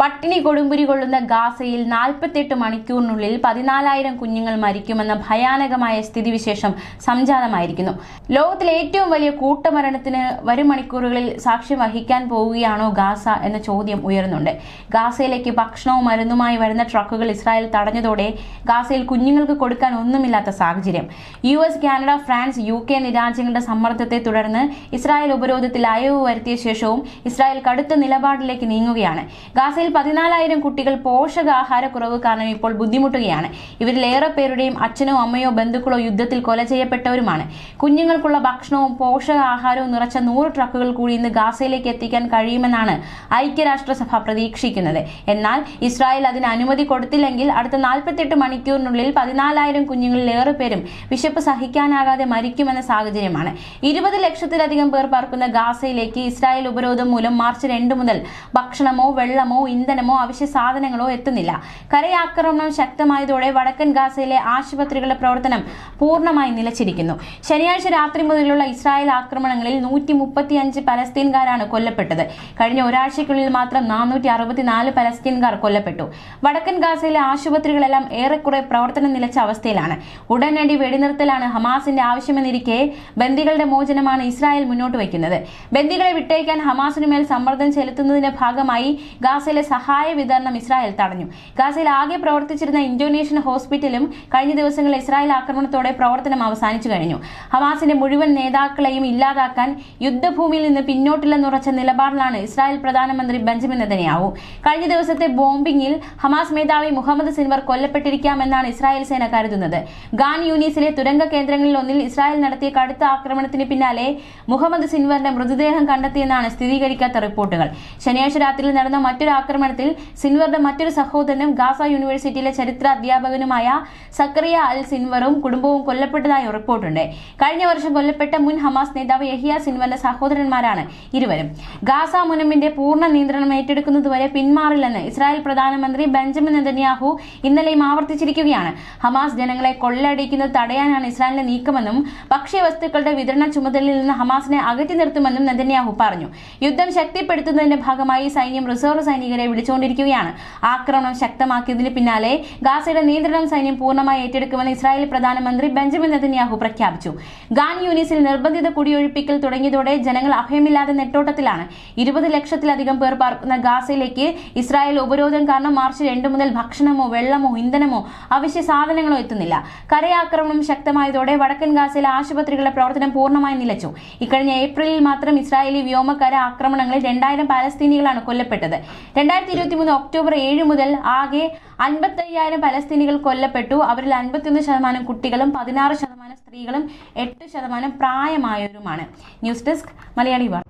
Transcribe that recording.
പട്ടിണി കൊടുമ്പുരി കൊള്ളുന്ന ഗാസയിൽ നാൽപ്പത്തെട്ട് മണിക്കൂറിനുള്ളിൽ പതിനാലായിരം കുഞ്ഞുങ്ങൾ മരിക്കുമെന്ന ഭയാനകമായ സ്ഥിതിവിശേഷം സംജാതമായിരിക്കുന്നു. ലോകത്തിലെ ഏറ്റവും വലിയ കൂട്ടമരണത്തിന് വരും മണിക്കൂറുകളിൽ സാക്ഷ്യം വഹിക്കാൻ പോവുകയാണോ ഗാസ എന്ന ചോദ്യം ഉയരുന്നുണ്ട്. ഗാസയിലേക്ക് ഭക്ഷണവും മരുന്നുമായി വരുന്ന ട്രക്കുകൾ ഇസ്രായേൽ തടഞ്ഞതോടെ ഗാസയിൽ കുഞ്ഞുങ്ങൾക്ക് കൊടുക്കാൻ ഒന്നുമില്ലാത്ത സാഹചര്യം. U S Canada France U K എന്നീ രാജ്യങ്ങളുടെ സമ്മർദ്ദത്തെ തുടർന്ന് ഇസ്രായേൽ ഉപരോധത്തിൽ അയവ് വരുത്തിയ ശേഷവും ഇസ്രായേൽ കടുത്ത നിലപാടിലേക്ക് നീങ്ങുകയാണ്. ഗാസയിൽ പതിനാലായിരം കുട്ടികൾ പോഷകാഹാരക്കുറവ് കാരണം ഇപ്പോൾ ബുദ്ധിമുട്ടുകയാണ്. ഇവരിലേറെ പേരുടെയും അച്ഛനോ അമ്മയോ ബന്ധുക്കളോ യുദ്ധത്തിൽ കൊല ചെയ്യപ്പെട്ടവരുമാണ്. കുഞ്ഞുങ്ങൾക്കുള്ള ഭക്ഷണവും പോഷകാഹാരവും നിറച്ച നൂറ് ട്രക്കുകൾ കൂടി ഇന്ന് ഗാസയിലേക്ക് എത്തിക്കാൻ കഴിയുമെന്നാണ് ഐക്യരാഷ്ട്രസഭ പ്രതീക്ഷിക്കുന്നത്. എന്നാൽ ഇസ്രായേൽ അതിന് അനുമതി കൊടുത്തില്ലെങ്കിൽ അടുത്ത നാൽപ്പത്തെട്ട് മണിക്കൂറിനുള്ളിൽ പതിനാലായിരം കുഞ്ഞുങ്ങളിലേറെ പേരും വിശപ്പ് സഹിക്കാനാകാതെ മരിക്കുമെന്ന സാഹചര്യമാണ്. ഇരുപത് ലക്ഷത്തിലധികം പേർ പാർക്കുന്ന ഗാസയിലേക്ക് ഇസ്രായേൽ ഉപരോധം മൂലം മാർച്ച് രണ്ട് മുതൽ ഭക്ഷണമോ വെള്ളമോ ഇന്ധനമോ അവശ്യ സാധനങ്ങളോ എത്തുന്നില്ല. കരയാക്രമണം ശക്തമായതോടെ വടക്കൻ ഗാസയിലെ ആശുപത്രികളുടെ പ്രവർത്തനം പൂർണമായി നിലച്ചിരിക്കുന്നു. ശനിയാഴ്ച രാത്രി മുതലുള്ള ഇസ്രായേൽ ആക്രമണങ്ങളിൽ നൂറ്റി മുപ്പത്തിയഞ്ച് പലസ്തീൻകാരാണ് കൊല്ലപ്പെട്ടത്. കഴിഞ്ഞ ഒരാഴ്ചയ്ക്കുള്ളിൽ മാത്രം നാനൂറ്റി അറുപത്തിനാല് പലസ്തീൻകാർ കൊല്ലപ്പെട്ടു. വടക്കൻ ഗാസയിലെ ആശുപത്രികളെല്ലാം ഏറെക്കുറെ പ്രവർത്തനം നിലച്ച അവസ്ഥയിലാണ്. ഉടനടി വെടിനിർത്തലാണ് ഹമാസിന്റെ ആവശ്യമെന്നിരിക്കെ ബന്ദികളുടെ മോചനമാണ് ഇസ്രായേൽ മുന്നോട്ട് വയ്ക്കുന്നത്. ബന്ദികളെ വിട്ടയക്കാൻ ഹമാസിനുമേൽ സമ്മർദ്ദം ചെലുത്തുന്നതിന്റെ ഭാഗമായി ഗാസയിലെ സഹായ വിതരണം ഇസ്രായേൽ തടഞ്ഞു. ഗാസയിൽ ആകെ പ്രവർത്തിച്ചിരുന്ന ഇന്തോനേഷ്യൻ ഹോസ്പിറ്റലും കഴിഞ്ഞ ദിവസങ്ങളിൽ ഇസ്രായേൽ ആക്രമണത്തോടെ പ്രവർത്തനം അവസാനിച്ചു കഴിഞ്ഞു. ഹമാസിന്റെ മുഴുവൻ നേതാക്കളെയും ഇല്ലാതാക്കാൻ യുദ്ധഭൂമിയിൽ നിന്ന് പിന്നോട്ടില്ലെന്നുറച്ച നിലപാടിലാണ് ഇസ്രായേൽ പ്രധാനമന്ത്രി ബെഞ്ചമിൻ നെതന്യാവു കഴിഞ്ഞ ദിവസത്തെ ബോംബിംഗിൽ ഹമാസ് മേധാവി മുഹമ്മദ് സിൻവർ കൊല്ലപ്പെട്ടിരിക്കാമെന്നാണ് ഇസ്രായേൽ സേന കരുതുന്നത്. ഗാൻ യൂനീസിലെ തുരങ്ക കേന്ദ്രങ്ങളിൽ ഒന്നിൽ ഇസ്രായേൽ നടത്തിയ കടുത്ത ആക്രമണത്തിന് പിന്നാലെ മുഹമ്മദ് സിൻവറിന്റെ മൃതദേഹം കണ്ടെത്തിയെന്നാണ് സ്ഥിരീകരിക്കാത്ത റിപ്പോർട്ടുകൾ. ശനിയാഴ്ച രാത്രിയിൽ നടന്ന മറ്റൊരു ആക്രമണത്തിൽ സിൻവറുടെ മറ്റൊരു സഹോദരനും ഗാസ യൂണിവേഴ്സിറ്റിയിലെ ചരിത്ര അധ്യാപകനുമായ സക്കറിയ അൽ സിൻവറും കുടുംബവും കൊല്ലപ്പെട്ടതായി റിപ്പോർട്ടുണ്ട്. കഴിഞ്ഞ വർഷം കൊല്ലപ്പെട്ട മുൻ ഹമാസ് നേതാവ് യഹിയ സിൻവറിന്റെ സഹോദരന്മാരാണ് ഇരുവരും. ഗാസ മുനമ്പിന്റെ പൂർണ നിയന്ത്രണം ഏറ്റെടുക്കുന്നതുവരെ പിന്മാറില്ലെന്ന് ഇസ്രായേൽ പ്രധാനമന്ത്രി ബെഞ്ചമിൻ നെതന്യാഹു ഇന്നലെയും ആവർത്തിച്ചിരിക്കുകയാണ്. ഹമാസ് ജനങ്ങളെ കൊള്ളയടിക്കുന്നത് തടയാനാണ് ഇസ്രായേലിന്റെ നീക്കമെന്നും ഭക്ഷ്യവസ്തുക്കളുടെ വിതരണ ചുമതലയിൽ നിന്ന് ഹമാസിനെ അകറ്റി നിർത്തുമെന്നും നെതന്യാഹു പറഞ്ഞു. യുദ്ധം ശക്തിപ്പെടുത്തുന്നതിന്റെ ഭാഗമായി സൈന്യം റിസർവ് സൈനികരെ വിളിച്ചുകൊണ്ടിരിക്കുകയാണ്. ആക്രമണം ശക്തമാക്കിയതിന് പിന്നാലെ ഗാസയുടെ നിയന്ത്രണം സൈന്യം പൂർണമായി ഏറ്റെടുക്കുമെന്ന് ഇസ്രായേൽ പ്രധാനമന്ത്രി ബെഞ്ചമിൻ നെതന്യാഹു പ്രഖ്യാപിച്ചു. ഗാൻ യൂണിസിൽ നിർബന്ധിത കുടിയൊഴിപ്പിക്കൽ തുടങ്ങിയതോടെ ജനങ്ങൾ അഭയമില്ലാതെ നെട്ടോട്ടത്തിലാണ്. ഇരുപത് ലക്ഷത്തിലധികം പേർ പാർക്കുന്ന ഗാസയിലേക്ക് ഇസ്രായേൽ ഉപരോധം കാരണം മാർച്ച് രണ്ട് മുതൽ ഭക്ഷണമോ വെള്ളമോ ഇന്ധനമോ അവശ്യ സാധനങ്ങളോ എത്തുന്നില്ല. കരയാക്രമണം ശക്തമായതോടെ വടക്കൻ ഗാസയിലെ ആശുപത്രികളുടെ പ്രവർത്തനം പൂർണമായി നിലച്ചു. ഇക്കഴിഞ്ഞ ഏപ്രിലിൽ മാത്രം ഇസ്രായേലി വ്യോമകര ആക്രമണങ്ങളിൽ രണ്ടായിരം പാലസ്തീനികളാണ് കൊല്ലപ്പെട്ടത്. രണ്ടായിരത്തി ഇരുപത്തി മൂന്ന് ഒക്ടോബർ ഏഴ് മുതൽ ആകെ അൻപത്തയ്യായിരം പലസ്തീനികൾ കൊല്ലപ്പെട്ടു. അവരിൽ അൻപത്തിയൊന്ന് ശതമാനം കുട്ടികളും പതിനാറ് ശതമാനം സ്ത്രീകളും എട്ട് ശതമാനം പ്രായമായവരുമാണ്. ന്യൂസ് ഡെസ്ക് മലയാളി വാർത്ത.